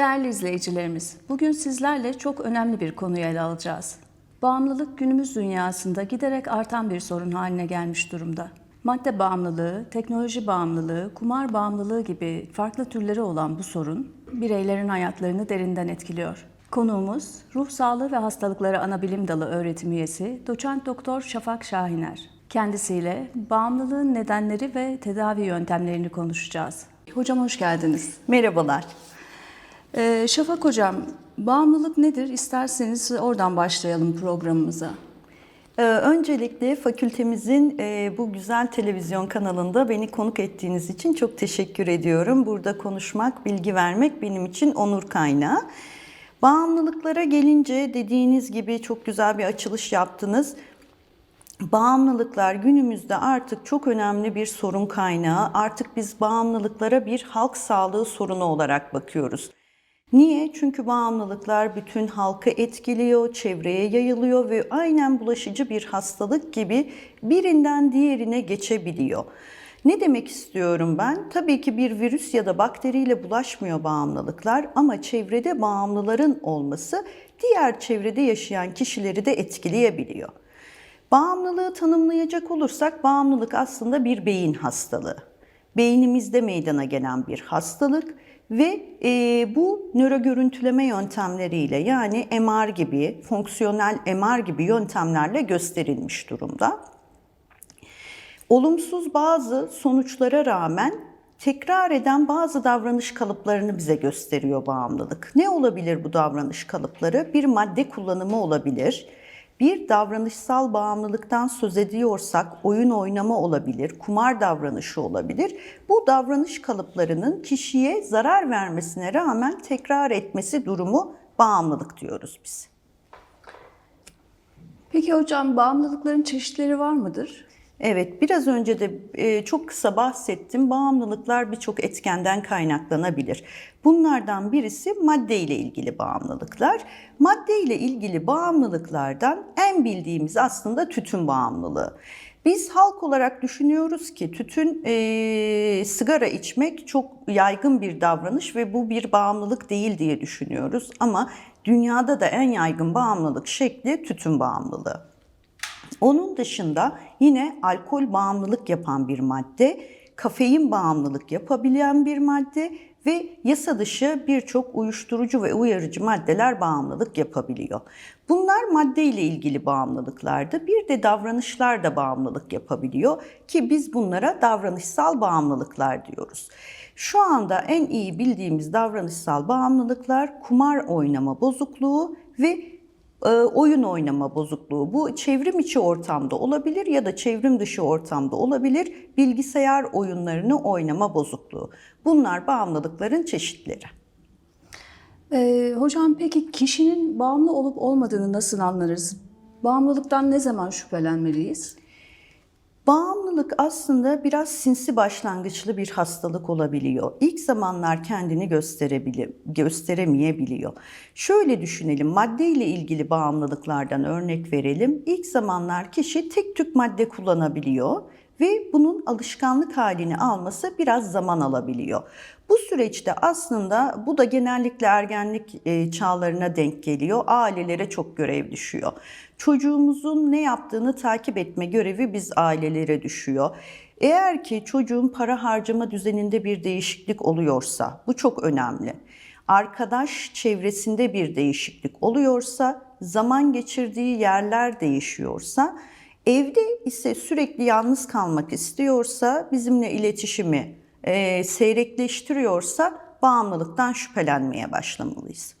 Değerli izleyicilerimiz, bugün sizlerle çok önemli bir konuyu ele alacağız. Bağımlılık günümüz dünyasında giderek artan bir sorun haline gelmiş durumda. Madde bağımlılığı, teknoloji bağımlılığı, kumar bağımlılığı gibi farklı türleri olan bu sorun bireylerin hayatlarını derinden etkiliyor. Konuğumuz Ruh Sağlığı ve Hastalıkları Anabilim Dalı öğretim üyesi Doçent Doktor Şafak Şahiner. Kendisiyle bağımlılığın nedenleri ve tedavi yöntemlerini konuşacağız. Hocam hoş geldiniz. Merhabalar. Ee, Şafak Hocam, bağımlılık nedir? İsterseniz oradan başlayalım programımıza. Ee, öncelikle fakültemizin e, bu güzel televizyon kanalında beni konuk ettiğiniz için çok teşekkür ediyorum. Burada konuşmak, bilgi vermek benim için onur kaynağı. Bağımlılıklara gelince dediğiniz gibi çok güzel bir açılış yaptınız. Bağımlılıklar günümüzde artık çok önemli bir sorun kaynağı. Artık biz bağımlılıklara bir halk sağlığı sorunu olarak bakıyoruz. Niye? Çünkü bağımlılıklar bütün halkı etkiliyor, çevreye yayılıyor ve aynen bulaşıcı bir hastalık gibi birinden diğerine geçebiliyor. Ne demek istiyorum ben? Tabii ki bir virüs ya da bakteriyle bulaşmıyor bağımlılıklar ama çevrede bağımlıların olması diğer çevrede yaşayan kişileri de etkileyebiliyor. Bağımlılığı tanımlayacak olursak bağımlılık aslında bir beyin hastalığı. Beynimizde meydana gelen bir hastalık ve e, bu nöro görüntüleme yöntemleriyle yani MR gibi, fonksiyonel MR gibi yöntemlerle gösterilmiş durumda. Olumsuz bazı sonuçlara rağmen tekrar eden bazı davranış kalıplarını bize gösteriyor bağımlılık. Ne olabilir bu davranış kalıpları? Bir madde kullanımı olabilir. Bir davranışsal bağımlılıktan söz ediyorsak oyun oynama olabilir, kumar davranışı olabilir. Bu davranış kalıplarının kişiye zarar vermesine rağmen tekrar etmesi durumu bağımlılık diyoruz biz. Peki hocam bağımlılıkların çeşitleri var mıdır? Evet, biraz önce de e, çok kısa bahsettim. Bağımlılıklar birçok etkenden kaynaklanabilir. Bunlardan birisi madde ile ilgili bağımlılıklar. Madde ile ilgili bağımlılıklardan en bildiğimiz aslında tütün bağımlılığı. Biz halk olarak düşünüyoruz ki tütün e, sigara içmek çok yaygın bir davranış ve bu bir bağımlılık değil diye düşünüyoruz. Ama dünyada da en yaygın bağımlılık şekli tütün bağımlılığı. Onun dışında yine alkol bağımlılık yapan bir madde, kafein bağımlılık yapabilen bir madde ve yasa dışı birçok uyuşturucu ve uyarıcı maddeler bağımlılık yapabiliyor. Bunlar madde ile ilgili bağımlılıklardı. Bir de davranışlar da bağımlılık yapabiliyor ki biz bunlara davranışsal bağımlılıklar diyoruz. Şu anda en iyi bildiğimiz davranışsal bağımlılıklar kumar oynama bozukluğu ve oyun oynama bozukluğu. Bu çevrim içi ortamda olabilir ya da çevrim dışı ortamda olabilir. Bilgisayar oyunlarını oynama bozukluğu. Bunlar bağımlılıkların çeşitleri. Ee, hocam peki kişinin bağımlı olup olmadığını nasıl anlarız? Bağımlılıktan ne zaman şüphelenmeliyiz? Bağımlılık aslında biraz sinsi başlangıçlı bir hastalık olabiliyor. İlk zamanlar kendini gösterebilir, gösteremeyebiliyor. Şöyle düşünelim, madde ile ilgili bağımlılıklardan örnek verelim. İlk zamanlar kişi tek tük madde kullanabiliyor ve bunun alışkanlık halini alması biraz zaman alabiliyor. Bu süreçte aslında bu da genellikle ergenlik e, çağlarına denk geliyor. Ailelere çok görev düşüyor. Çocuğumuzun ne yaptığını takip etme görevi biz ailelere düşüyor. Eğer ki çocuğun para harcama düzeninde bir değişiklik oluyorsa bu çok önemli. Arkadaş çevresinde bir değişiklik oluyorsa, zaman geçirdiği yerler değişiyorsa, evde ise sürekli yalnız kalmak istiyorsa, bizimle iletişimi e, seyrekleştiriyorsa bağımlılıktan şüphelenmeye başlamalıyız.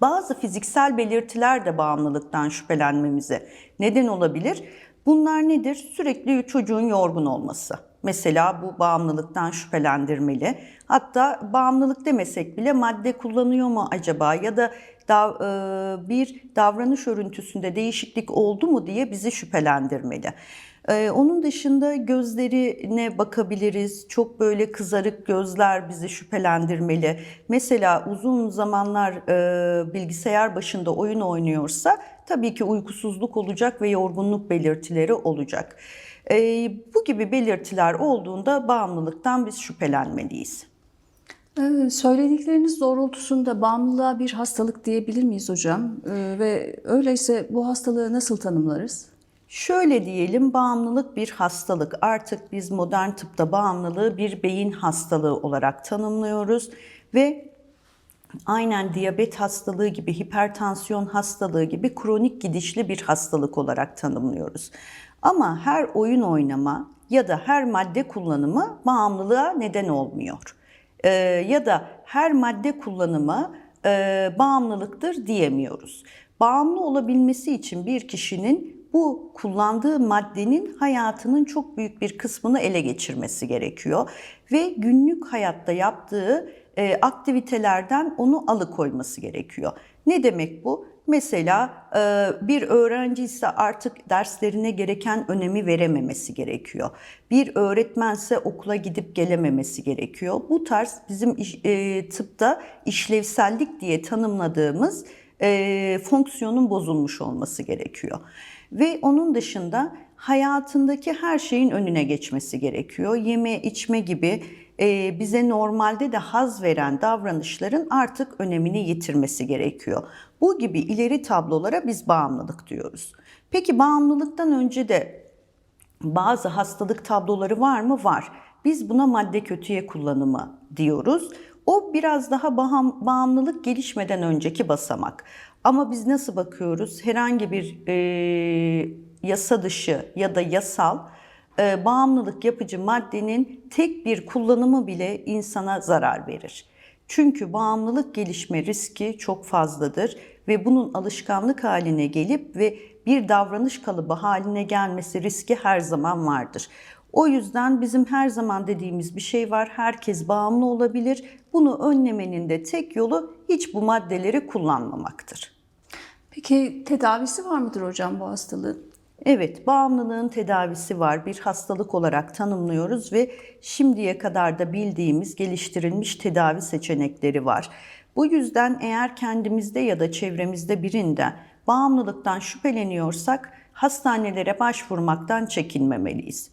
Bazı fiziksel belirtiler de bağımlılıktan şüphelenmemize neden olabilir. Bunlar nedir? Sürekli çocuğun yorgun olması. Mesela bu bağımlılıktan şüphelendirmeli. Hatta bağımlılık demesek bile madde kullanıyor mu acaba ya da dav, e, bir davranış örüntüsünde değişiklik oldu mu diye bizi şüphelendirmeli. Ee, onun dışında gözlerine bakabiliriz. Çok böyle kızarık gözler bizi şüphelendirmeli. Mesela uzun zamanlar e, bilgisayar başında oyun oynuyorsa tabii ki uykusuzluk olacak ve yorgunluk belirtileri olacak. E, bu gibi belirtiler olduğunda bağımlılıktan biz şüphelenmeliyiz. Ee, Söyledikleriniz doğrultusunda bağımlılığa bir hastalık diyebilir miyiz hocam? Ee, Ve öyleyse bu hastalığı nasıl tanımlarız? Şöyle diyelim bağımlılık bir hastalık. Artık biz modern tıpta bağımlılığı bir beyin hastalığı olarak tanımlıyoruz ve aynen diyabet hastalığı gibi, hipertansiyon hastalığı gibi kronik gidişli bir hastalık olarak tanımlıyoruz. Ama her oyun oynama ya da her madde kullanımı bağımlılığa neden olmuyor. Ee, ya da her madde kullanımı e, bağımlılıktır diyemiyoruz. Bağımlı olabilmesi için bir kişinin bu kullandığı maddenin hayatının çok büyük bir kısmını ele geçirmesi gerekiyor ve günlük hayatta yaptığı e, aktivitelerden onu alıkoyması gerekiyor. Ne demek bu? Mesela e, bir öğrenci ise artık derslerine gereken önemi verememesi gerekiyor. Bir öğretmense okula gidip gelememesi gerekiyor. Bu tarz bizim e, tıpta işlevsellik diye tanımladığımız e, fonksiyonun bozulmuş olması gerekiyor. Ve onun dışında hayatındaki her şeyin önüne geçmesi gerekiyor. Yeme, içme gibi bize normalde de haz veren davranışların artık önemini yitirmesi gerekiyor. Bu gibi ileri tablolara biz bağımlılık diyoruz. Peki bağımlılıktan önce de bazı hastalık tabloları var mı? Var. Biz buna madde kötüye kullanımı diyoruz. O biraz daha bağım- bağımlılık gelişmeden önceki basamak. Ama biz nasıl bakıyoruz? Herhangi bir e, yasa dışı ya da yasal e, bağımlılık yapıcı maddenin tek bir kullanımı bile insana zarar verir. Çünkü bağımlılık gelişme riski çok fazladır ve bunun alışkanlık haline gelip ve bir davranış kalıbı haline gelmesi riski her zaman vardır. O yüzden bizim her zaman dediğimiz bir şey var. Herkes bağımlı olabilir. Bunu önlemenin de tek yolu hiç bu maddeleri kullanmamaktır. Peki tedavisi var mıdır hocam bu hastalığın? Evet, bağımlılığın tedavisi var. Bir hastalık olarak tanımlıyoruz ve şimdiye kadar da bildiğimiz geliştirilmiş tedavi seçenekleri var. Bu yüzden eğer kendimizde ya da çevremizde birinden bağımlılıktan şüpheleniyorsak hastanelere başvurmaktan çekinmemeliyiz.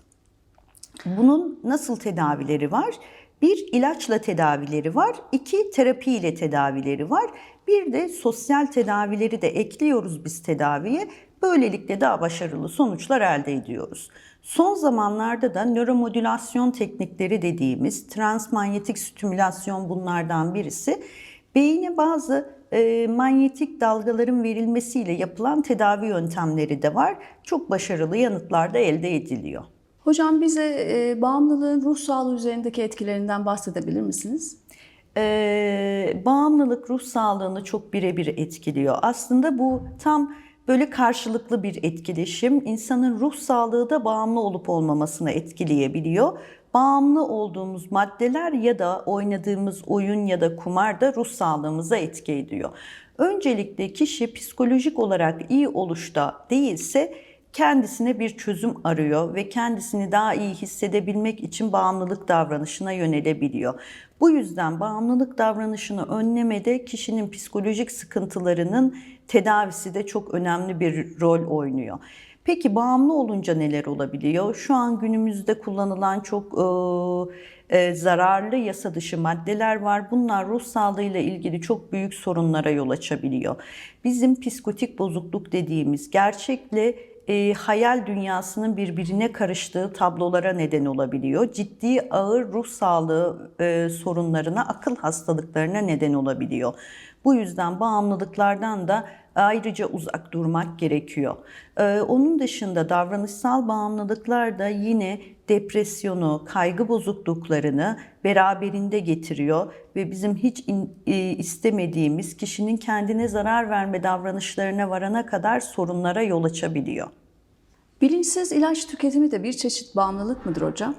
Bunun nasıl tedavileri var? Bir ilaçla tedavileri var, iki terapiyle tedavileri var. Bir de sosyal tedavileri de ekliyoruz biz tedaviye. Böylelikle daha başarılı sonuçlar elde ediyoruz. Son zamanlarda da nöromodülasyon teknikleri dediğimiz transmanyetik stimülasyon bunlardan birisi. Beyine bazı e, manyetik dalgaların verilmesiyle yapılan tedavi yöntemleri de var. Çok başarılı yanıtlar da elde ediliyor. Hocam bize e, bağımlılığın ruh sağlığı üzerindeki etkilerinden bahsedebilir misiniz? Ee, bağımlılık ruh sağlığını çok birebir etkiliyor. Aslında bu tam böyle karşılıklı bir etkileşim. İnsanın ruh sağlığı da bağımlı olup olmamasını etkileyebiliyor. Bağımlı olduğumuz maddeler ya da oynadığımız oyun ya da kumar da ruh sağlığımıza etki ediyor. Öncelikle kişi psikolojik olarak iyi oluşta değilse kendisine bir çözüm arıyor ve kendisini daha iyi hissedebilmek için bağımlılık davranışına yönelebiliyor. Bu yüzden bağımlılık davranışını önlemede kişinin psikolojik sıkıntılarının tedavisi de çok önemli bir rol oynuyor. Peki bağımlı olunca neler olabiliyor? Şu an günümüzde kullanılan çok e, e, zararlı yasa dışı maddeler var. Bunlar ruh sağlığıyla ilgili çok büyük sorunlara yol açabiliyor. Bizim psikotik bozukluk dediğimiz gerçekle e, hayal dünyasının birbirine karıştığı tablolara neden olabiliyor. Ciddi ağır ruh sağlığı e, sorunlarına, akıl hastalıklarına neden olabiliyor. Bu yüzden bağımlılıklardan da ayrıca uzak durmak gerekiyor. Ee, onun dışında davranışsal bağımlılıklar da yine depresyonu, kaygı bozukluklarını beraberinde getiriyor ve bizim hiç e, istemediğimiz kişinin kendine zarar verme davranışlarına varana kadar sorunlara yol açabiliyor. Bilinçsiz ilaç tüketimi de bir çeşit bağımlılık mıdır hocam?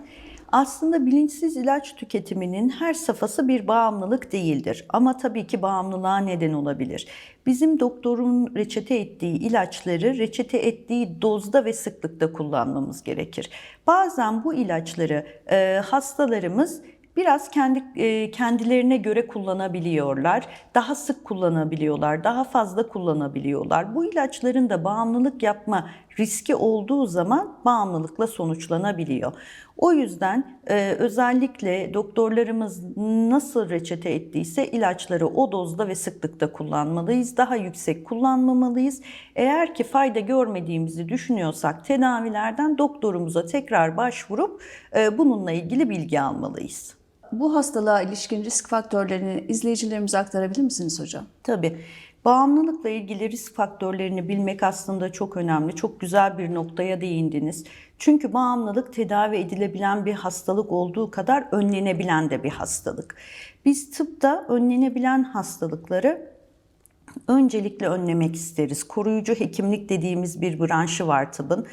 Aslında bilinçsiz ilaç tüketiminin her safhası bir bağımlılık değildir. Ama tabii ki bağımlılığa neden olabilir. Bizim doktorun reçete ettiği ilaçları reçete ettiği dozda ve sıklıkta kullanmamız gerekir. Bazen bu ilaçları e, hastalarımız biraz kendi e, kendilerine göre kullanabiliyorlar. Daha sık kullanabiliyorlar, daha fazla kullanabiliyorlar. Bu ilaçların da bağımlılık yapma riski olduğu zaman bağımlılıkla sonuçlanabiliyor. O yüzden e, özellikle doktorlarımız nasıl reçete ettiyse ilaçları o dozda ve sıklıkta kullanmalıyız. Daha yüksek kullanmamalıyız. Eğer ki fayda görmediğimizi düşünüyorsak tedavilerden doktorumuza tekrar başvurup e, bununla ilgili bilgi almalıyız. Bu hastalığa ilişkin risk faktörlerini izleyicilerimize aktarabilir misiniz hocam? Tabii. Bağımlılıkla ilgili risk faktörlerini bilmek aslında çok önemli. Çok güzel bir noktaya değindiniz. Çünkü bağımlılık tedavi edilebilen bir hastalık olduğu kadar önlenebilen de bir hastalık. Biz tıpta önlenebilen hastalıkları öncelikle önlemek isteriz. Koruyucu hekimlik dediğimiz bir branşı var tıbbın.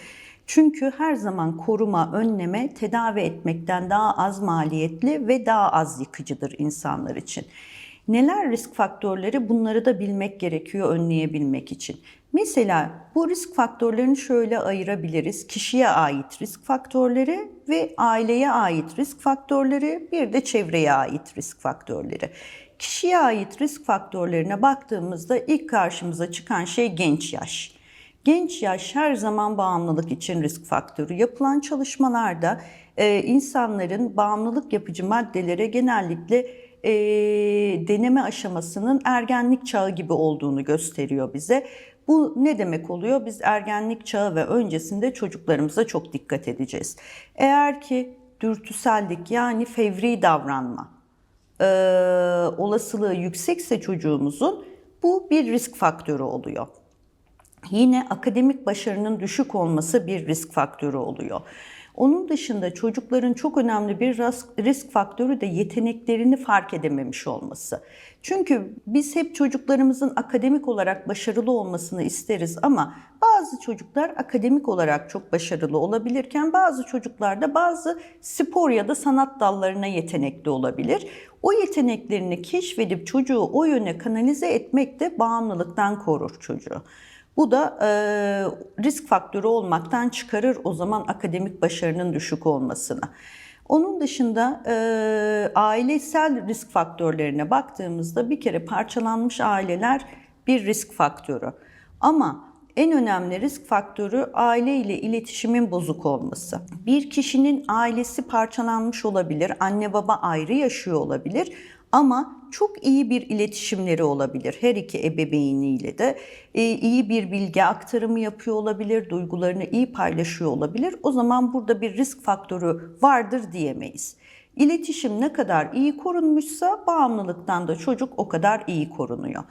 Çünkü her zaman koruma, önleme, tedavi etmekten daha az maliyetli ve daha az yıkıcıdır insanlar için. Neler risk faktörleri bunları da bilmek gerekiyor önleyebilmek için. Mesela bu risk faktörlerini şöyle ayırabiliriz. Kişiye ait risk faktörleri ve aileye ait risk faktörleri, bir de çevreye ait risk faktörleri. Kişiye ait risk faktörlerine baktığımızda ilk karşımıza çıkan şey genç yaş. Genç yaş her zaman bağımlılık için risk faktörü. Yapılan çalışmalarda e, insanların bağımlılık yapıcı maddelere genellikle e, deneme aşamasının ergenlik çağı gibi olduğunu gösteriyor bize. Bu ne demek oluyor? Biz ergenlik çağı ve öncesinde çocuklarımıza çok dikkat edeceğiz. Eğer ki dürtüsellik yani fevri davranma e, olasılığı yüksekse çocuğumuzun bu bir risk faktörü oluyor. Yine akademik başarının düşük olması bir risk faktörü oluyor. Onun dışında çocukların çok önemli bir risk faktörü de yeteneklerini fark edememiş olması. Çünkü biz hep çocuklarımızın akademik olarak başarılı olmasını isteriz ama bazı çocuklar akademik olarak çok başarılı olabilirken bazı çocuklar da bazı spor ya da sanat dallarına yetenekli olabilir. O yeteneklerini keşfedip çocuğu o yöne kanalize etmek de bağımlılıktan korur çocuğu. Bu da e, risk faktörü olmaktan çıkarır o zaman akademik başarının düşük olmasını. Onun dışında e, ailesel risk faktörlerine baktığımızda bir kere parçalanmış aileler bir risk faktörü. Ama en önemli risk faktörü aile ile iletişimin bozuk olması. Bir kişinin ailesi parçalanmış olabilir, anne baba ayrı yaşıyor olabilir ama çok iyi bir iletişimleri olabilir. Her iki ebeveyniyle de e, iyi bir bilgi aktarımı yapıyor olabilir, duygularını iyi paylaşıyor olabilir. O zaman burada bir risk faktörü vardır diyemeyiz. İletişim ne kadar iyi korunmuşsa bağımlılıktan da çocuk o kadar iyi korunuyor.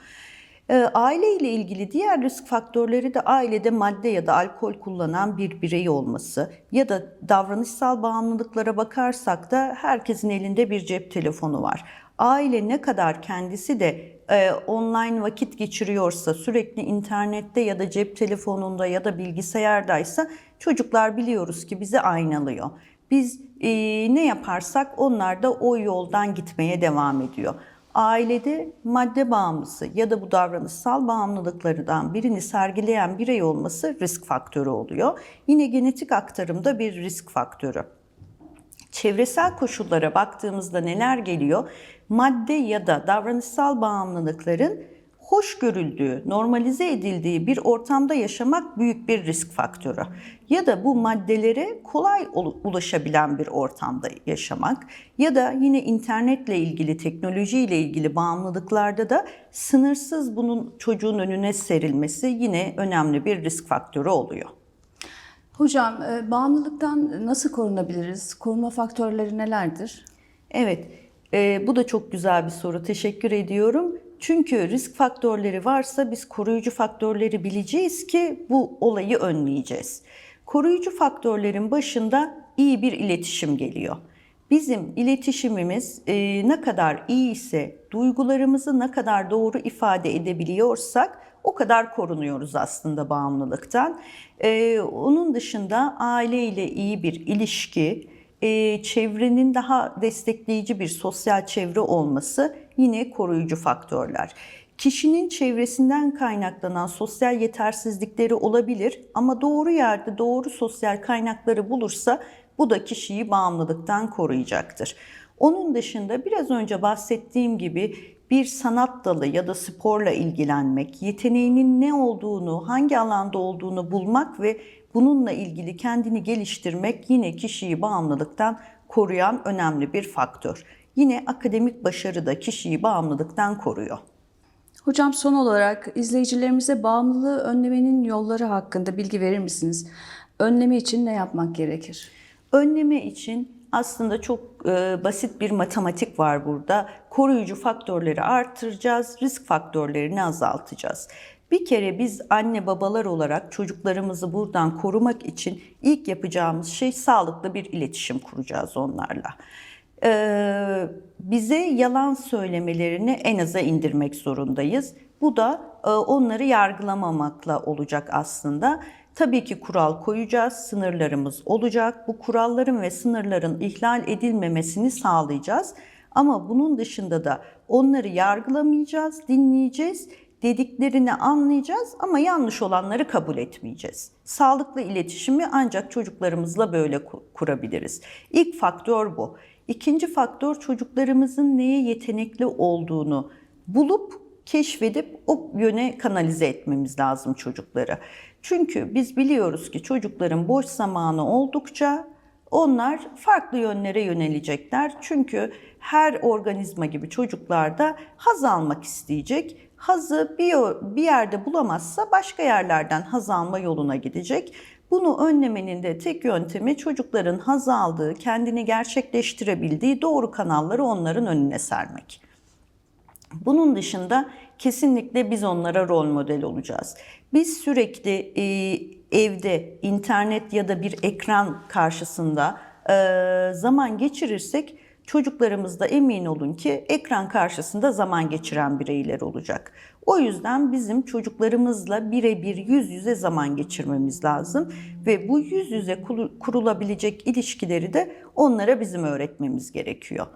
E, aile ile ilgili diğer risk faktörleri de ailede madde ya da alkol kullanan bir birey olması ya da davranışsal bağımlılıklara bakarsak da herkesin elinde bir cep telefonu var aile ne kadar kendisi de e, online vakit geçiriyorsa, sürekli internette ya da cep telefonunda ya da bilgisayardaysa çocuklar biliyoruz ki bizi aynalıyor. Biz e, ne yaparsak onlar da o yoldan gitmeye devam ediyor. Ailede madde bağımlısı ya da bu davranışsal bağımlılıklardan birini sergileyen birey olması risk faktörü oluyor. Yine genetik aktarımda bir risk faktörü. Çevresel koşullara baktığımızda neler geliyor? Madde ya da davranışsal bağımlılıkların hoş görüldüğü, normalize edildiği bir ortamda yaşamak büyük bir risk faktörü. Ya da bu maddelere kolay ulaşabilen bir ortamda yaşamak ya da yine internetle ilgili, teknolojiyle ilgili bağımlılıklarda da sınırsız bunun çocuğun önüne serilmesi yine önemli bir risk faktörü oluyor. Hocam, e, bağımlılıktan nasıl korunabiliriz? Koruma faktörleri nelerdir? Evet, e, bu da çok güzel bir soru. Teşekkür ediyorum. Çünkü risk faktörleri varsa biz koruyucu faktörleri bileceğiz ki bu olayı önleyeceğiz. Koruyucu faktörlerin başında iyi bir iletişim geliyor. Bizim iletişimimiz e, ne kadar iyi ise, duygularımızı ne kadar doğru ifade edebiliyorsak o kadar korunuyoruz aslında bağımlılıktan. Ee, onun dışında aile ile iyi bir ilişki, e, çevrenin daha destekleyici bir sosyal çevre olması yine koruyucu faktörler. Kişinin çevresinden kaynaklanan sosyal yetersizlikleri olabilir ama doğru yerde doğru sosyal kaynakları bulursa bu da kişiyi bağımlılıktan koruyacaktır. Onun dışında biraz önce bahsettiğim gibi bir sanat dalı ya da sporla ilgilenmek, yeteneğinin ne olduğunu, hangi alanda olduğunu bulmak ve bununla ilgili kendini geliştirmek yine kişiyi bağımlılıktan koruyan önemli bir faktör. Yine akademik başarı da kişiyi bağımlılıktan koruyor. Hocam son olarak izleyicilerimize bağımlılığı önlemenin yolları hakkında bilgi verir misiniz? Önleme için ne yapmak gerekir? Önleme için aslında çok e, basit bir matematik var burada. Koruyucu faktörleri artıracağız, risk faktörlerini azaltacağız. Bir kere biz anne babalar olarak çocuklarımızı buradan korumak için ilk yapacağımız şey sağlıklı bir iletişim kuracağız onlarla. Ee, bize yalan söylemelerini en aza indirmek zorundayız. Bu da e, onları yargılamamakla olacak aslında. Tabii ki kural koyacağız, sınırlarımız olacak. Bu kuralların ve sınırların ihlal edilmemesini sağlayacağız. Ama bunun dışında da onları yargılamayacağız, dinleyeceğiz, dediklerini anlayacağız ama yanlış olanları kabul etmeyeceğiz. Sağlıklı iletişimi ancak çocuklarımızla böyle ku- kurabiliriz. İlk faktör bu. İkinci faktör çocuklarımızın neye yetenekli olduğunu bulup keşfedip o yöne kanalize etmemiz lazım çocukları. Çünkü biz biliyoruz ki çocukların boş zamanı oldukça onlar farklı yönlere yönelecekler. Çünkü her organizma gibi çocuklar da haz almak isteyecek. Hazı bir, bir yerde bulamazsa başka yerlerden haz alma yoluna gidecek. Bunu önlemenin de tek yöntemi çocukların haz aldığı, kendini gerçekleştirebildiği doğru kanalları onların önüne sermek. Bunun dışında kesinlikle biz onlara rol model olacağız. Biz sürekli e, evde internet ya da bir ekran karşısında e, zaman geçirirsek çocuklarımız da emin olun ki ekran karşısında zaman geçiren bireyler olacak. O yüzden bizim çocuklarımızla birebir yüz yüze zaman geçirmemiz lazım ve bu yüz yüze kurulabilecek ilişkileri de onlara bizim öğretmemiz gerekiyor.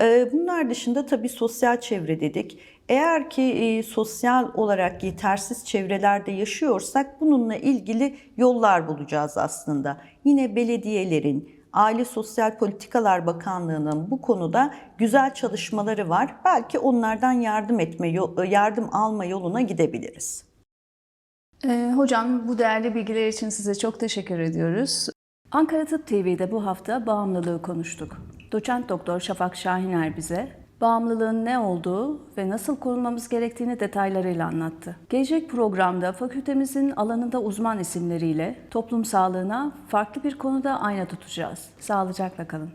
Ee, Bunlar dışında tabii sosyal çevre dedik. Eğer ki e, sosyal olarak yetersiz çevrelerde yaşıyorsak bununla ilgili yollar bulacağız aslında. Yine belediyelerin, Aile Sosyal Politikalar Bakanlığı'nın bu konuda güzel çalışmaları var. Belki onlardan yardım etme, yardım alma yoluna gidebiliriz. Ee, hocam bu değerli bilgiler için size çok teşekkür ediyoruz. Ankara Tıp TV'de bu hafta bağımlılığı konuştuk. Doçent Doktor Şafak Şahiner bize bağımlılığın ne olduğu ve nasıl korunmamız gerektiğini detaylarıyla anlattı. Gelecek programda fakültemizin alanında uzman isimleriyle toplum sağlığına farklı bir konuda ayna tutacağız. Sağlıcakla kalın.